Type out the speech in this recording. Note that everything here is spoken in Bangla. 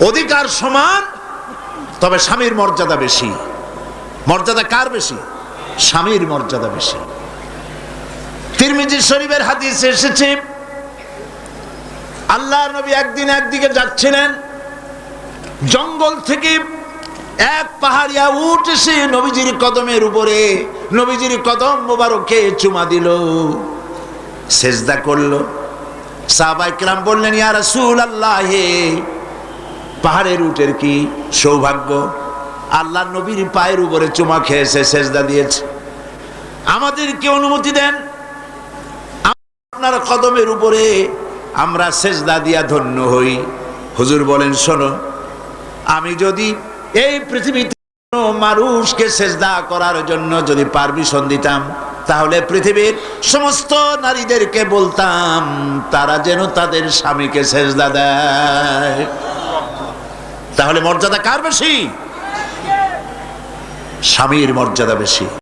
অধিকার সমান, তবে স্বামীর মর্যাদা বেশি। মর্যাদা কার বেশি? স্বামীর মর্যাদা বেশি। তিরমিজি শরীফের হাদিস এসেছে আল্লাহ নবী একদিন একদিকে যাচ্ছিলেন, জঙ্গল থেকে এক পাহাড়িয়া উঠ এসে নবীজির কদমের উপরে, নবীজির কদম মোবারকে চুমা দিল, সেজদা করল। সাহাবাই কিরাম বললেন, ইয়া রাসূল আল্লাহ পাহাড়ের উটের কি সৌভাগ্য? আল্লাহ নবীর পায়ের উপরে চুমা খেয়েছে, সেজদা দিয়েছে। আমাদের আমাদেরকে অনুমতি দেন? আপনার কদমের উপরে আমরা সেজদা দিয়া ধন্য হই। হুজুর বলেন, শোনো, আমি যদি এই পৃথিবীতে মানুষকে সেজদা করার জন্য যদি পারমিশন দিতাম, তাহলে পৃথিবীর সমস্ত নারীদেরকে বলতাম, তারা যেন তাদের স্বামীকে সেজদা দেয়। তাহলে মর্যাদা কার বেশি? স্বামীর মর্যাদা বেশি।